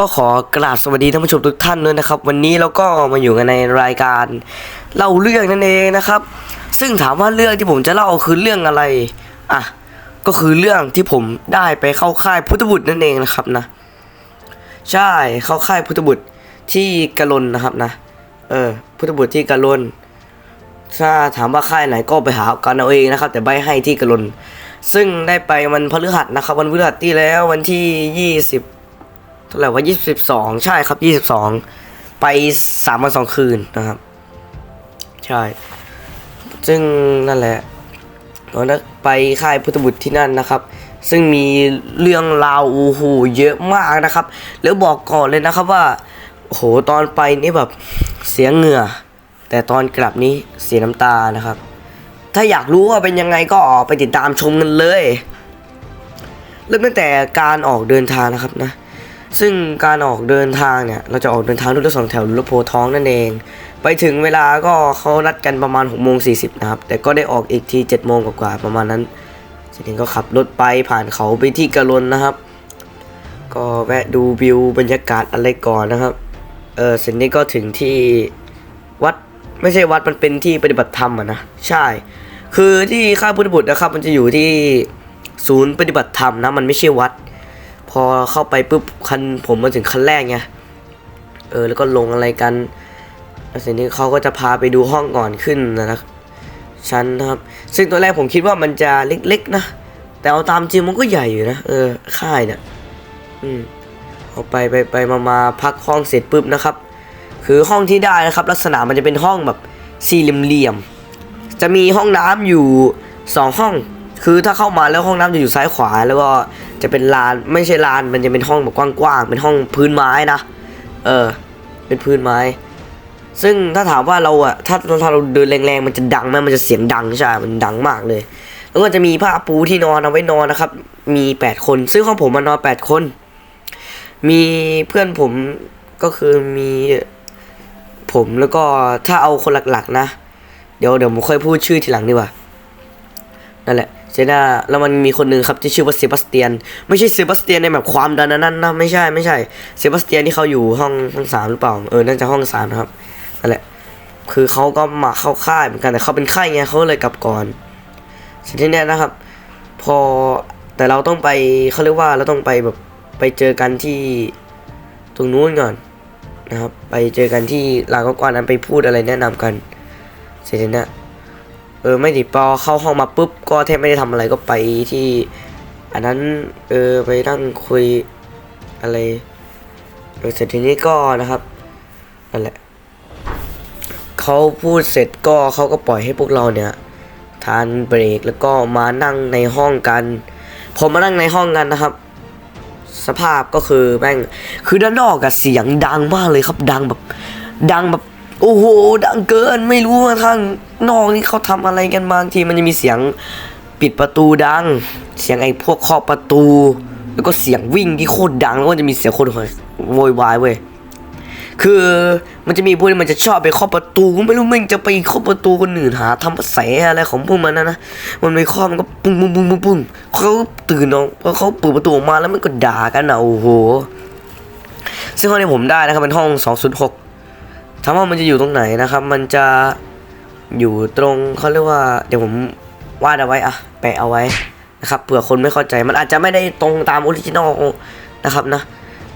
ก็ขอกราบสวัสดีท่านผู้ชมทุกท่านด้วยนะครับ วันนี้เราก็มาอยู่กันในรายการเล่าเรื่องนั่นเองนะครับ ซึ่งถามว่าเรื่องที่ผมจะเล่าคือเรื่องอะไรอะก็คือเรื่องที่ผมได้ไปเข้าค่ายพุทธบุตรนั่นเองนะครับนะ ใช่เข้าค่ายพุทธบุตรที่กะลนนะครับนะ เออ พุทธบุตรที่กะลนถ้าถามว่าค่ายไหนก็ไปหากันเอาเองนะครับ แต่ใบให้ที่กะลนซึ่งได้ไปวันพฤหัสนะครับ วันพฤหัสที่แล้ววันที่ยี่สิบ เท่าไหร่ว่ายี่สิบสองใช่ครับยี่สิบสองไปสามวันสองคืนนะครับ ใช่ ซึ่งนั่นแหละตอนไปค่ายพุทธบุตรที่นั่นนะครับ ซึ่งมีเรื่องราวโอ้โหเยอะมากนะครับ แล้วบอกก่อนเลยนะครับว่าโอ้โหตอนไปนี่แบบเสียเหงื่อ แต่ตอนกลับนี้เสียน้ำตานะครับ ถ้าอยากรู้ว่าเป็นยังไงก็ออกไปติดตามชมกันเลย เริ่มตั้งแต่การออกเดินทางนะครับนะ ซึ่งการออกเดินทางเนี่ยเราจะออกเดินทางด้วยรถสองแถวหรือรถโพธิ์ท้องนั่นเอง ไปถึงเวลาก็เขานัดกันประมาณ6โมง40นะครับ แต่ก็ได้ออกอีกที7โมงกว่าๆประมาณนั้นเสร็จแล้ก็ขับรถไปผ่านเขาไปที่กะลนนะครับ ก็แวะดูวิวบรรยากาศอะไรก่อนนะครับเออเสร็จนี้ก็ถึงที่วัดไม่ใช่วัดมันเป็นที่ปฏิบัติธรรมอะนะใช่ คือที่ข้าพุทธบุตรนะครับ มันจะอยู่ที่ศูนย์ปฏิบัติธรรมนะมันไม่ใช่วัด พอเข้าไปปุ๊บคันผมมาถึงคันแรกไงเออแล้วก็ลงอะไรกันแล้วเสร็จนี้เขาก็จะพาไปดูห้องก่อนขึ้นนะครับชั้นนะครับ ซึ่งตัวแรกผมคิดว่ามันจะเล็กๆนะ แต่เอาตามจริงมันก็ใหญ่อยู่นะ เออ ค่ายเนี่ย อืมเอาไปไปไปมามาพักห้องเสร็จปุ๊บนะครับ คือห้องที่ได้นะครับ ลักษณะมันจะเป็นห้องแบบสี่เหลี่ยม จะมีห้องน้ำอยู่สองห้อง คือถ้าเข้ามาแล้วห้องน้ำจะอยู่ซ้ายขวา แล้วก็ จะเป็นลานไม่ใช่ลานมันจะเป็นห้องแบบกว้างๆเป็นห้องพื้นไม้นะเออ เป็นพื้นไม้ ซึ่งถ้าถามว่าเราอะถ้าถ้าเราเดินแรงๆมันจะดังไหมมันจะเสียงดังใช่มันดังมากเลย แล้วก็จะมีผ้าปูที่นอนเอาไว้นอนนะครับ มีแปดคนซึ่งห้องผมมานอนแปดคน มีเพื่อนผมก็คือมีผมแล้วก็ถ้าเอาคนหลักๆนะ เดี๋ยวเดี๋ยวผมค่อยพูดชื่อทีหลังดีกว่านั่นแหละ เซน่าแล้วมันมีคนหนึ่งครับที่ชื่อว่าเซบาสเตียน ไม่ใช่เซบาสเตียนในแบบความดันนั้นนะไม่ใช่ไม่ใช่เซบาสเตียนที่เขาอยู่ห้องห้องสามหรือเปล่าเออน่าจะห้องสามครับนั่นแหละคือเขาก็มาเข้าค่ายเหมือนกันแต่เขาเป็นไข้ไงเขาเลยกลับก่อนสร็จที่เนี้ยนะครับ พอแต่เราต้องไปเขาเรียกว่าเราต้องไปแบบไปเจอกันที่ตรงนู้นก่อนนะครับ ไปเจอกันที่ลานกวานั้นไปพูดอะไรแนะนำกันเสร็จแล้วนะ เออไม่ดิพอเข้าห้องมาปุ๊บก็แทบไม่ได้ทำอะไรก็ไปที่ อันนั้นเออไปนั่งคุยอะไรเออเสร็จทีนี้ก็นะครับนั่นแหละเขาพูดเสร็จก็เขาก็ปล่อยให้พวกเราเนี่ยทานเบรกแล้วก็มานั่งในห้องกัน ผมมานั่งในห้องกันนะครับ สภาพก็คือแม่งคือด้านนอกอะเสียงดังมากเลยครับดังแบบ ดังแบบ โอ้โห ดังเกินไม่รู้ว่าทางนอกนี่เขาทำอะไรกันบางทีมันจะมีเสียงปิดประตูดัง เสียงไอ้พวกเคาะประตู แล้วก็เสียงวิ่งที่โคตรดังแล้วก็จะมีเสียงคนโวยวายเว้ยคือมันจะมีพวกที่มันจะชอบไปเคาะประตูไม่รู้มันจะไปเคาะประตูคนอื่นหาทำภาษาอะไรของพวกมันนะนะมันไปเคาะมันก็ปุ้งปุ้งปุ้งปุ้งปุ้งเขาตื่นออกพอเขาเปิดประตูออกมาแล้วมันก็ด่ากันนะโอ้โหซึ่งห้องที่ผมได้นะครับเป็นห้อง 206 ถามว่ามันจะอยู่ตรงไหนนะครับ มันจะอยู่ตรงเขาเรียกว่า เดี๋ยวผมวาดเอาไว้อะแปะเอาไว้นะครับเผื่อคนไม่เข้าใจมันอาจจะไม่ได้ตรงตามออริจินอลนะครับนะ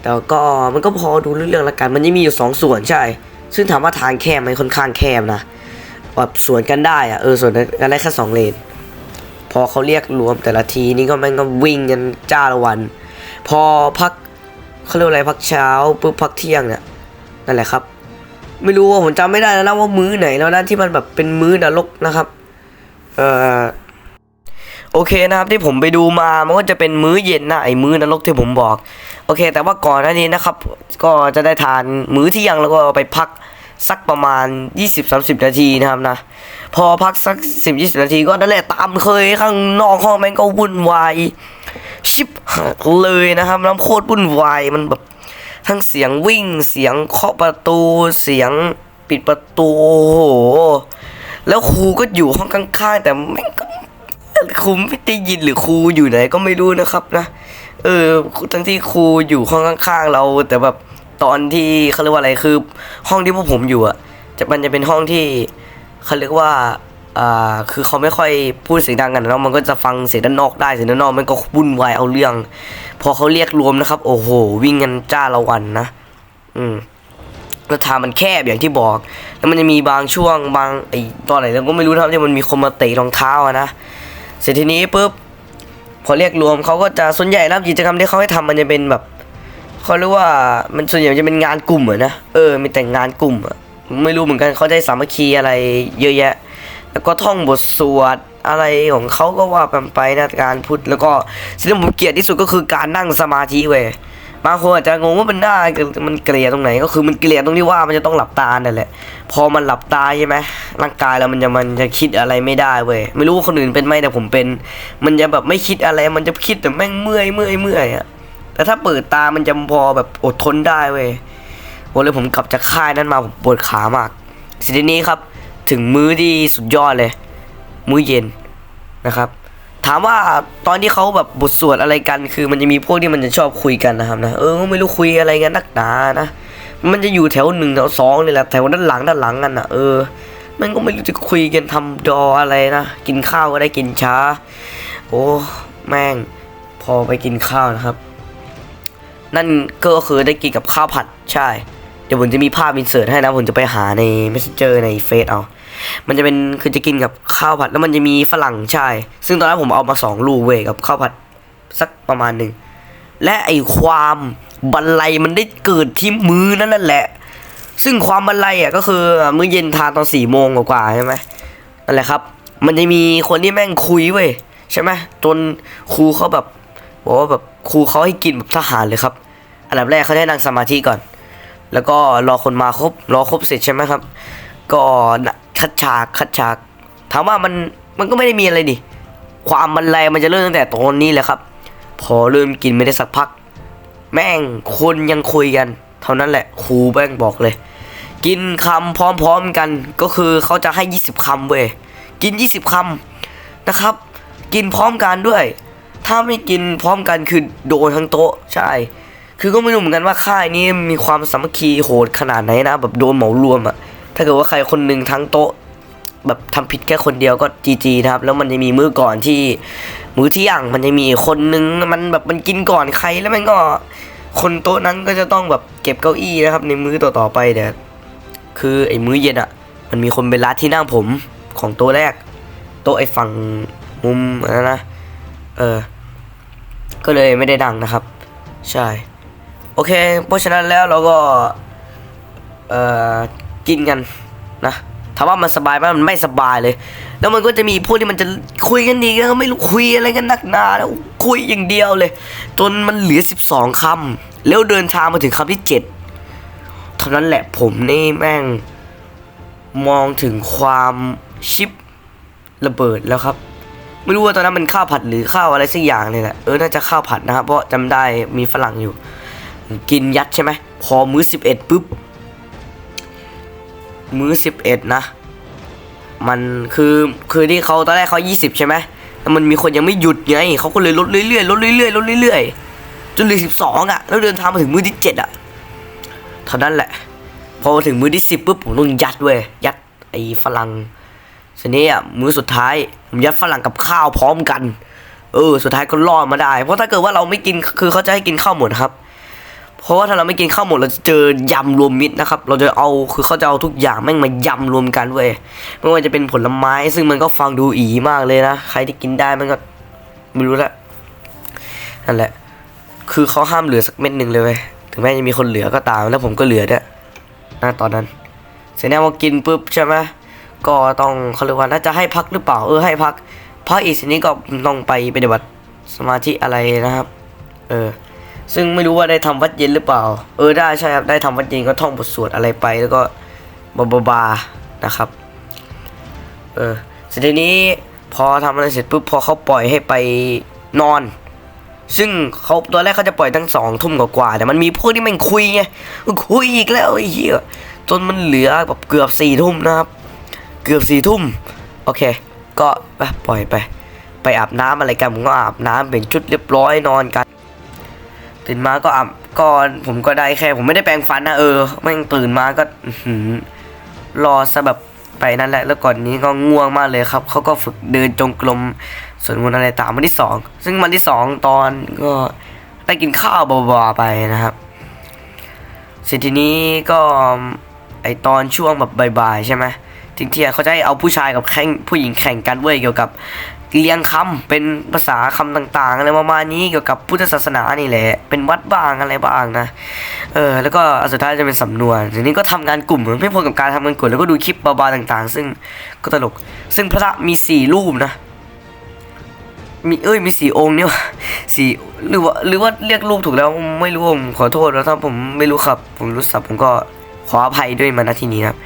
แต่ก็มันก็พอดูเรื่องละกัน มันยังมีอยู่สองส่วนใช่ ซึ่งถามว่าทางแคบไหมค่อนข้างแคบนะแบบสวนกันได้อะเออสวนกันได้แค่สองเลนพอเขาเรียกรวมแต่ละทีนี่ก็แม่งก็วิ่งกันจ้าละวัน พอพักเขาเรียกอะไรพักเช้าปุ๊บพักเที่ยงเนี่ยนั่นแหละครับ ไม่รู้ว่าผมจำไม่ได้แล้วนะว่ามื้อไหนแล้วนะที่มันแบบเป็นมื้อนรกนะครับ เอ่อโอเคนะครับที่ผมไปดูมามันก็จะเป็นมื้อเย็นนะไอ้มื้อนรกที่ผมบอก โอเค แต่ว่าก่อนหน้านี้นะครับ ก็จะได้ทานมื้อเที่ยงแล้วก็ไปพักสักประมาณ 20-30 นาทีนะครับนะ พอพักสัก 10-20 นาทีก็นั่นแหละตามเคยข้างนอกห้องแม่งก็วุ่นวายชิบเลยนะครับน้ำโคตรวุ่นวายมันแบบ ทั้งเสียงวิ่งเสียงเคาะประตู เสียงปิดประตูโอ้โห แล้วครูก็อยู่ห้องข้างๆ แต่แม่งก็ครูไม่ได้ยินหรือครูอยู่ไหนก็ไม่รู้นะครับนะ เออ ทั้งที่ครูอยู่ห้องข้างๆ เรา แต่แบบตอนที่เขาเรียกว่าอะไรคือ ห้องที่พวกผมอยู่อะจะมันจะเป็นห้องที่เขาเรียกว่า คือเขาไม่ค่อยพูดเสียงดังกันแล้วมันก็จะฟังเสียงด้านนอกได้เสียงด้านนอกมันก็วุ่นวายเอาเรื่อง พอเขาเรียกรวมนะครับ โอ้โห วิ่งกันจ้าละวันนะ อืมแล้วทางมันแคบอย่างที่บอก แล้วมันจะมีบางช่วงบางไอ้ตอนไหนเราก็ไม่รู้นะครับที่มันมีคนมาเตะรองเท้าอะนะเสร็จทีนี้ปุ๊บพอเรียกรวมเขาก็จะส่วนใหญ่นะครับกิจกรรมที่เขาให้ทำมันจะเป็นแบบเขาเรียกว่ามันส่วนใหญ่จะเป็นงานกลุ่มอะนะเออมีแต่งานกลุ่มอะไม่รู้เหมือนกันเขาได้สามัคคีอะไรเยอะแยะ แล้วก็ท่องบทสวดอะไรของเขาก็ว่าไปนะการพูดแล้วก็สิ่งที่ผมเกลียดที่สุดก็คือการนั่งสมาธิเว้ยบางคนอาจจะงงว่ามันได้มันเกลียดตรงไหน ก็คือมันเกลียดตรงที่ว่ามันจะต้องหลับตานั่นแหละ พอมันหลับตาใช่ไหมร่างกายเรามันจะมันจะคิดอะไรไม่ได้เว้ยไม่รู้คนอื่นเป็นไหมแต่ผมเป็น มันจะแบบไม่คิดอะไรมันจะคิดแต่แม่งเมื่อยเมื่อยเมื่อยอะแต่ถ้าเปิดตามันจะพอแบบอดทนได้เว้ยวันเลยผมกลับจากค่ายนั้นมาผมปวดขามากสิทีนี้ครับ ถึงมื้อที่สุดยอดเลย มื้อเย็นนะครับ ถามว่าตอนที่เขาแบบบทสวดอะไรกัน คือมันจะมีพวกที่มันจะชอบคุยกันนะครับนะเออไม่รู้คุยอะไรกันนักหนานะมันจะอยู่แถวหนึ่งแถวสองนี่แหละแถวด้านหลังด้านหลังกันนะเออมันก็ไม่รู้จะคุยกันทำดออะไรนะกินข้าวก็ได้กินช้า โอ้แม่งพอไปกินข้าวนะครับ นั่นก็คือได้กินกับข้าวผัดใช่ เดี๋ยวผมจะมีภาพอินเสิร์ตให้นะ ผมจะไปหาใน messenger ในเฟซเอา มันจะเป็นคือจะกินกับข้าวผัด แล้วมันจะมีฝรั่งใช่ ซึ่งตอนนั้นผมเอามาสองลูกเวยกับข้าวผัดสักประมาณหนึ่ง และไอความบันไลมันได้เกิดที่มือนั่นแหละ ซึ่งความบันไลอะก็คือมื้อเย็นทานตอนสี่โมงกว่าใช่ไหมนั่นแหละครับ มันจะมีคนที่แม่งคุยเว้ยใช่ไหมจนครูเขาแบบบอกว่าแบบครูเขาให้กินแบบทหารเลยครับ อันดับแรกเขาให้นั่งสมาธิก่อน แล้วก็รอคนมาครบรอครบเสร็จใช่ไหมครับ ก็ คัดฉากคัดฉากถามว่ามันมันก็ไม่ได้มีอะไรดิความบันไลมันจะเริ่มตั้งแต่ตอนนี้แหละครับ พอเริ่มกินไม่ได้สักพัก แม่งคนยังคุยกัน เท่านั้นแหละครูแม่งบอกเลย กินคำพร้อมๆกันก็คือเขาจะให้ 20คำเว้ยกิน 20คำนะครับ กินพร้อมกันด้วย ถ้าไม่กินพร้อมกันคือโดนทั้งโต๊ะใช่ คือก็ไม่รู้เหมือนกันว่าค่ายนี้มีความสามัคคีโหดขนาดไหนนะแบบโดนเหมารวมอะ ถ้าเกิดว่าใครคนหนึ่งทั้งโต๊ะ แบบทำผิดแค่คนเดียวก็จีจีนะครับ แล้วมันจะมีมื้อก่อนที่ มื้อเที่ยงมันจะมีคนนึงมันแบบมันกินก่อนใครแล้วมันก็ คนโต๊ะนั้นก็จะต้องแบบเก็บเก้าอี้นะครับ ในมื้อต่อๆไปเดี๋ยคือไอ้มื้อเย็นอะมันมีคนเป็นรัดที่นั่งผมของโต๊ะแรก โต๊ะไอ้ฝั่งมุมนั้นนะเออ ก็เลยไม่ได้ดังนะครับ ใช่ โอเค เพราะฉะนั้นแล้วเราก็ เอ่อ กินกันนะถามว่ามันสบายไหมมันไม่สบายเลย แล้วมันก็จะมีพวกที่มันจะคุยกันดีก็ไม่รู้คุยอะไรกันนักหนาแล้วคุยอย่างเดียวเลย จนมันเหลือสิบสองคำแล้วเดินทางมาถึงคำที่เจ็ดเท่านั้นแหละผมนี่แม่ง มองถึงความชิประเบิดแล้วครับ ไม่รู้ว่าตอนนั้นมันข้าวผัดหรือข้าวอะไรสักอย่างเลยแหละเออน่าจะข้าวผัดนะครับเพราะจำได้มีฝรั่งอยู่ กินยัดใช่ไหมพอมื้อสิบเอ็ดปุ๊บ มื้อสิบเอ็ดนะ มันคือคือที่เขาตอนแรกเขายี่สิบใช่ไหมแล้วมันมีคนยังไม่หยุดไงเขาก็เลยลดเรื่อยๆลดเรื่อยๆลดเรื่อยๆจนเหลือสิบสองอะ แล้วเดินทางมาถึงมื้อที่เจ็ดอะเท่านั้นแหละ พอมาถึงมื้อที่สิบปุ๊บผมต้องยัดเว้ยยัดไอ้ฝรั่งทีนี้อะมื้อสุดท้ายผมยัดฝรั่งกับข้าวพร้อมกัน เออ สุดท้ายก็รอดมาได้ เพราะถ้าเกิดว่าเราไม่กินคือเขาจะให้กินข้าวหมดครับ เพราะว่าถ้าเราไม่กินข้าวหมดเราจะเจอยำรวมมิตรนะครับ เราจะเอาคือเขาจะเอาทุกอย่างแม่งมายำรวมกันเว้ยไม่ว่าจะเป็นผลไม้ ซึ่งมันก็ฟังดูอีมากเลยนะใครที่กินได้มันก็ไม่รู้ละนั่นแหละ คือเขาห้ามเหลือสักเม็ดหนึ่งเลยเว้ยถึงแม้จะมีคนเหลือก็ตามแล้วผมก็เหลือด้วยนะตอนนั้น เสร็จแล้วพอกินปุ๊บใช่ไหมก็ต้องเขาเรียกว่าน่าจะให้พักหรือเปล่าเออให้พัก เพักอีกทีนี้ก็ต้องไปปฏิบัติสมาธิอะไรนะครับ เออ ซึ่งไม่รู้ว่าได้ทำวัดเย็นหรือเปล่า เออได้ใช่ครับได้ทำวัดเย็นก็ท่องบทสวดอะไรไปแล้วก็บาบาบานะครับ เออเสร็จทีนี้พอทำอะไรเสร็จปุ๊บพอเขาปล่อยให้ไปนอน ซึ่งเขาตอนแรกเขาจะปล่อยตั้งสองทุ่มกว่าแต่มันมีพวกที่มันคุยไงคุยอีกแล้วไอ้เหี้ยจนมันเหลือแบบเกือบสี่ทุ่มนะครับ เกือบสี่ทุ่มโอเค ก็ไปปล่อยไป ไปอาบน้ำอะไรกันผมก็อาบน้ำเป็นชุดเรียบร้อยนอนกัน ตื่นมาก็อาบก็ผมก็ได้แค่ผมไม่ได้แปรงฟันนะเออแม่งตื่นมาก็รอซะแบบไปนั่นแหละแล้วก่อนนี้ก็ง่วงมากเลยครับเขาก็ฝึกเดินจงกรมส่วดมนอะไรตามวันที่สองซึ่งวันที่สองตอนก็ได้กินข้าวเบาๆไปนะครับเสร็จทีนี้ก็ไอตอนช่วงแบบบ่ายๆใช่ไหมทิ้งเที่ยงเขาจะให้เอาผู้ชายกับแข่งผู้หญิงแข่งกันเว้ยเกี่ยวกับ เรียงคำเป็นภาษาคำต่าง ๆ อะไรประมาณนี้เกี่ยวกับพุทธศาสนานี่แหละ เป็นวัดบ้างอะไรบ้างนะเออแล้วก็อสุดท้ายจะเป็นสำนวนทีนี้ก็ทำงานกลุ่มไม่พ้นกับการทำงานกลุ่มแล้วก็ดูคลิปบาๆต่าง ๆ ซึ่งก็ตลก ซึ่งพระมีสี่รูปนะมีเอ้ยมีสี่องค์เนี่ยสี่หรือว่าหรือว่าเรียกรูปถูกแล้วไม่รู้ผมขอโทษแล้วถ้าผมไม่รู้ครับ ผมรู้สับผมก็ขออภัยด้วยมาณที่นี้นะครับ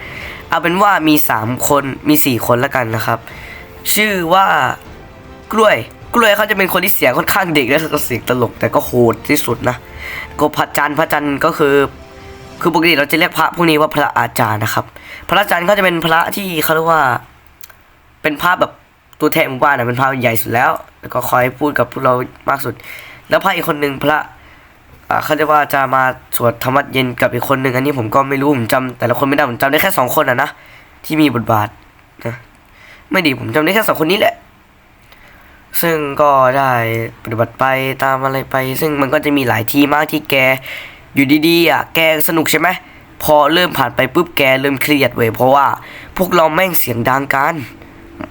เอาเป็นว่ามีสามคนมีสี่คนแล้วกันนะครับ ชื่อว่า กล้วย กล้วยเขาจะเป็นคนที่เสียงค่อนข้างเด็กและก็เสียงตลกแต่ก็โหดที่สุดนะก็พระจันทร์พระจันทร์ก็คือ คือปกติเราจะเรียกพระพวกนี้ว่าพระอาจารย์นะครับ พระอาจารย์ก็จะเป็นพระที่เขาเรียกว่า เป็นพระแบบตัวแทนหมู่บ้านนะเป็นพระใหญ่สุดแล้ว แล้วก็คอยพูดกับพวกเรามากสุด แล้วพระอีกคนหนึ่งพระเขาเรียกว่าจะมาสวดธรรมวัดเย็นกับอีกคนหนึ่งอันนี้ผมก็ไม่รู้ผมจำแต่ละคนไม่ได้ผมจำได้แค่สองคนอะนะที่มีบทบาทนะไม่ดีผมจำได้แค่สองคนนี้แหละ ซึ่งก็ได้ปฏิบัติไปตามอะไรไป ซึ่งมันก็จะมีหลายที่มากที่แก อยู่ดีๆอะแกสนุกใช่ไหมพอเริ่มผ่านไปปุ๊บแกเริ่มเครียดเว้ยเพราะว่าพวกเราแม่งเสียงดังกัน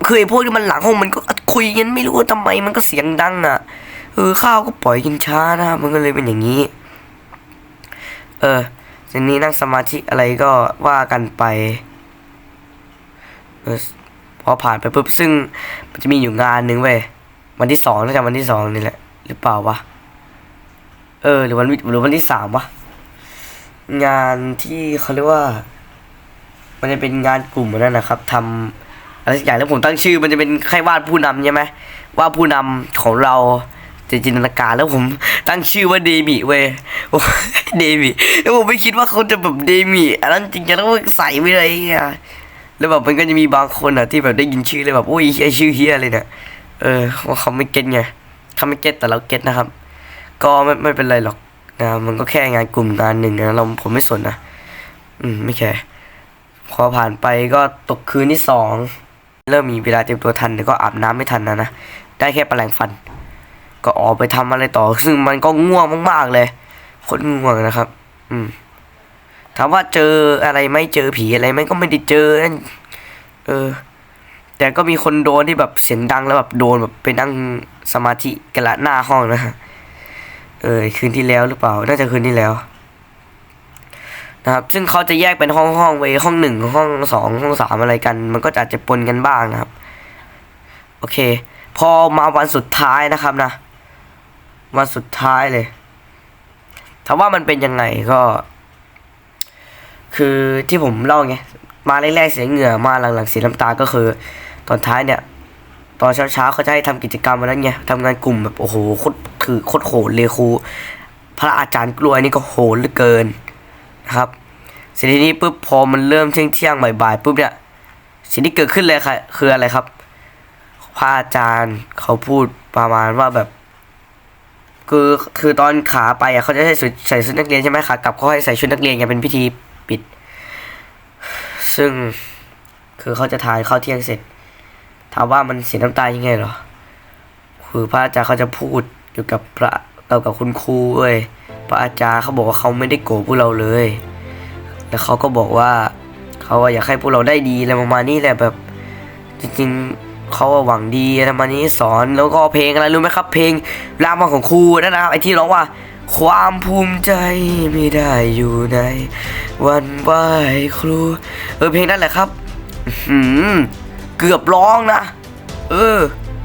คือไอ้พวกที่มันหลังห้องมันก็คุยกันไม่รู้ว่าทำไมมันก็เสียงดังอะเออข้าวก็ปล่อยกินช้านะมันก็เลยเป็นอย่างนี้ เออทีนี้นั่งสมาธิอะไรก็ว่ากันไปเออพอผ่านไปปุ๊บซึ่งมันจะมีอยู่งานหนึ่งเว้ย วันที่สองน่าจะวันที่สองนี่แหละ หรือเปล่าวะเออ หรือวันหรือวันที่สามวะงานที่เขาเรียกว่า มันจะเป็นงานกลุ่มนั่นนะครับทำอะไรสักอย่างแล้วผมตั้งชื่อ มันจะเป็นใครวาดผู้นำใช่ไหมวาดผู้นำของเราจะจินตนาการแล้วผมตั้งชื่อว่าเดมิเว้ยโอ้เดมิแล้วผมไม่คิดว่าเขาจะแบบเดมิอันนั้นจริงๆแล้วใส่ไปเลยอะแล้วแบบมันก็จะมีบางคนอะที่แบบได้ยินชื่อเลยแบบโอ้ยเฮียชื่อเฮียเลยเนี่ย เออว่าเขาไม่เก็ตไงเขาไม่เก็ตแต่เราเก็ตนะครับ ก็ไม่ไม่เป็นไรหรอกนะมันก็แค่งานกลุ่มงานหนึ่งนะเราผมไม่สนนะอืมไม่แคร์พอผ่านไปก็ตกคืนที่สองเริ่มมีเวลาเตรียมตัวทันแต่ก็อาบน้ำไม่ทันนะนะได้แค่แปรงฟัน ก็ออกไปทำอะไรต่อ ซึ่งมันก็ง่วงมากๆเลยคนง่วงนะครับ อืมถามว่าเจออะไรไหม่เจอผีอะไรไหมก็ไม่ได้เจอนั่นเออ แต่ก็มีคนโดนที่แบบเสียงดังแล้วแบบโดนแบบไปนั่งสมาธิกันละหน้าห้องนะฮะเออคืนที่แล้วหรือเปล่า น่าจะคืนที่แล้ว นะครับ ซึ่งเขาจะแยกเป็นห้องห้องไว้ห้องหนึ่งห้องสองห้องสามอะไรกัน มันก็อาจจะปนกันบ้างนะครับ โอเค พอมาวันสุดท้ายนะครับนะ วันสุดท้ายเลยถามว่ามันเป็นยังไงก็ คือที่ผมเล่าไง มาแรกๆเสียเหงื่อมาหลังๆเสียน้ำตาก็คือ ตอนท้ายเนี่ยตอนเช้าๆเขาจะให้ทำกิจกรรมวันนั้นไงทำงานกลุ่มแบบโอ้โหโคตรคือโคตรโหดเลยครูพระอาจารย์กล้วยนี่ก็โหดเหลือเกินนะครับสิ่งนี้ปุ๊บพอมันเริ่มเที่ยงเที่ยงๆบ่ายๆปุ๊บเนี่ยสิ่งที่เกิดขึ้นเลยค่ะคืออะไรครับพระอาจารย์เขาพูดประมาณว่าแบบ คือคือตอนขาไปอะเขาจะใส่ชุดใส่ชุดนักเรียนใช่ไหมขากลับเขาให้ใส่ชุดนักเรียนไงเป็นพิธีปิด ซึ่งคือเขาจะทานข้าวเที่ยงเสร็จ ถามว่ามันเสียน้ำตายังไงเหรอ คือพระอาจารย์เขาจะพูดเกี่ยวกับพระเรากับคุณครูเว้ยพระอาจารย์เขาบอกว่าเขาไม่ได้โกรธพวกเราเลย แล้วเขาก็บอกว่าเขาอยากให้พวกเราได้ดีอะไรประมาณนี้แหละแบบจริงๆเขาหวังดีอะไรประมาณนี้สอนแล้วก็เพลงอะไรรู้ไหมครับ เพลงรามของครูนั่นนะครับไอที่ร้องว่า ความภูมิใจไม่ได้อยู่ในวันไหวครู เออเพลงนั่นแหละครับอื้อหือเกือบร้องนะ เออ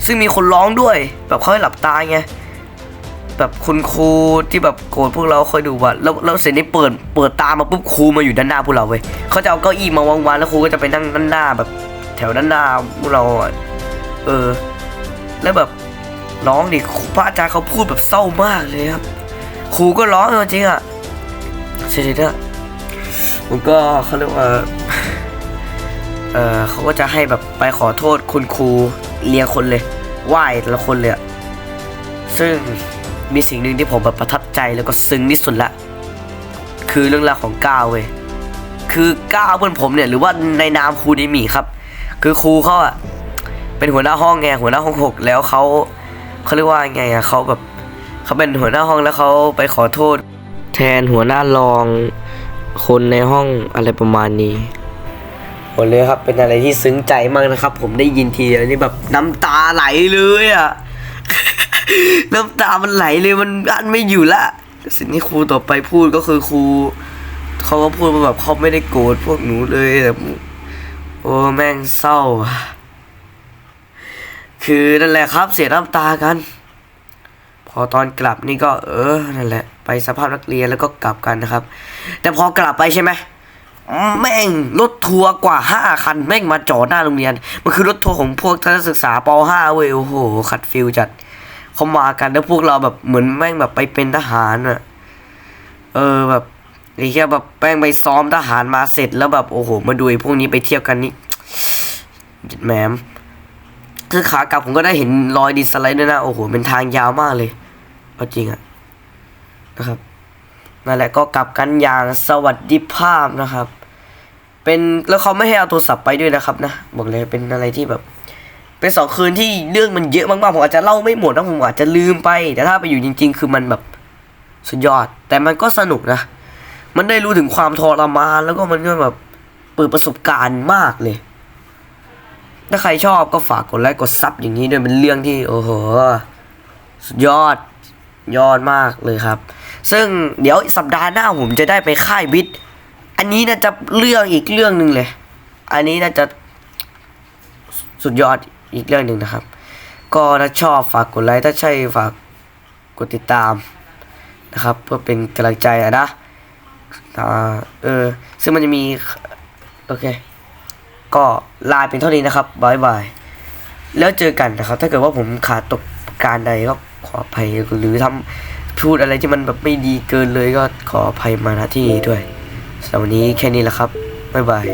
ซึ่งมีคนร้องด้วย แบบเขาให้หลับตาไงแบบคุณครูที่แบบโกรธพวกเราคอยดูว่าแล้วแล้วเสร็จนี่เปิดเปิดตามาปุ๊บครูมาอยู่ด้านหน้าพวกเราเว้ยเขาจะเอาเก้าอี้มาวางๆแล้วครูก็จะไปนั่งด้านหน้าแบบ แถวด้านหน้าพวกเราเออ แล้วแบบร้องดิพระอาจารย์เขาพูดแบบเศร้ามากเลยครับ ครูก็ร้องจริงอะเสร็จแล้วผมก็เขาเรียกว่าเออเขาก็จะให้แบบไปขอโทษคุณครูเรียงคนเลยไหว้แต่ละคนเลยอะซึ่งมีสิ่งหนึ่งที่ผมแบบประทับใจแล้วก็ซึ้งที่สุดละ คือเรื่องราวของก้าวเว้ยคือก้าวเพื่อนผมเนี่ยหรือว่าในนามครูดิมีครับ คือครูเขาอะเป็นหัวหน้าห้องไงหัวหน้าห้องหกแล้วเขาเขาเรียกว่าไงอะเขาแบบ เขาเป็นหัวหน้าห้องแล้วเขาไปขอโทษ แทนหัวหน้ารอง คนในห้องอะไรประมาณนี้หมดเลยครับเป็นอะไรที่ซึ้งใจมากนะครับ ผมได้ยินทีเดียวนี่แบบน้ำตาไหลเลยอะน้ำตามันไหลเลยมันอั้นไม่อยู่ละสิ่งที่ครูต่อไปพูดก็คือครูเขาก็พูดมาแบบเขาไม่ได้โกรธพวกหนูเลยแต่โอ้แม่งเศร้า คือนั่นแหละครับเสียน้ำตากัน พอตอนกลับนี่ก็เออนั่นแหละ ไปสภาพนักเรียนแล้วก็กลับกันนะครับ แต่พอกลับไปใช่ไหมแม่งรถทัวร์กว่าห้าคันแม่งมาจอดหน้าโรงเรียน มันคือรถทัวร์ของพวกทัศนศึกษาป .5 เว้ยโอ้โหขัดฟิลจัดเขามากันแล้วพวกเราแบบเหมือนแม่งแบบไปเป็นทหารอะเออแบบไอ้แค่แบบแม่งไปซ้อมทหารมาเสร็จแล้วแบบโอ้โห มาดูไอ้พวกนี้ไปเที่ยวกันนี่แหมมคือขากลับผมก็ได้เห็นรอยดินสไลด์ด้วยนะ โอ้โหเป็นทางยาวมากเลย เอาจริงอะนะครับนั่นแหละก็กลับกันอย่างสวัสดิภาพนะครับ เป็นแล้วเขาไม่ให้เอาโทรศัพท์ไปด้วยนะครับนะบอกเลยเป็นอะไรที่แบบ เป็นสองคืนที่เรื่องมันเยอะมากๆผมอาจจะเล่าไม่หมดนะผมอาจจะลืมไป แต่ถ้าไปอยู่จริง ๆ คือมันแบบสุดยอด แต่มันก็สนุกนะ มันได้รู้ถึงความทรมานแล้วก็มันก็แบบเปิดประสบการณ์มากเลย ถ้าใครชอบก็ฝากกดไลค์กดซับอย่างนี้ด้วยเป็นเรื่องที่โอ้โหสุดยอด ยอดมากเลยครับ ซึ่งเดี๋ยวสัปดาห์หน้าผมจะได้ไปค่ายวิทย์อันนี้น่าจะเรื่องอีกเรื่องหนึ่งเลย อันนี้น่าจะสุดยอดอีกเรื่องหนึ่งนะครับ ก็ถ้าชอบฝากกดไลค์ถ้าใช่ฝากกดติดตามนะครับ เพื่อเป็นกำลังใจอะนะอเออ ซึ่งมันจะมี โอเค ก็ลาเป็นเท่านี้นะครับบายบาย แล้วเจอกันนะครับ ถ้าเกิดว่าผมขาดตกการใดก็ ขออภัยหรือทำพูดอะไรที่มันแบบไม่ดีเกินเลยก็ขออภัยมาณที่นี้ด้วยสำหรับวันนี้แค่นี้แหละครับ บ๊ายบาย